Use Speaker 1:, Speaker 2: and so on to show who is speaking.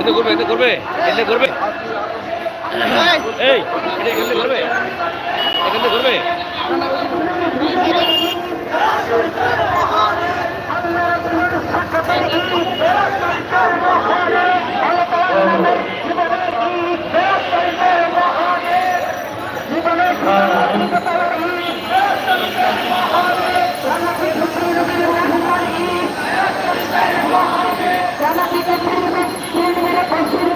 Speaker 1: এতে করবে এতে করবে এতে করবে। এই। এখানে করবে। থেকে করবে।
Speaker 2: এখন শুরু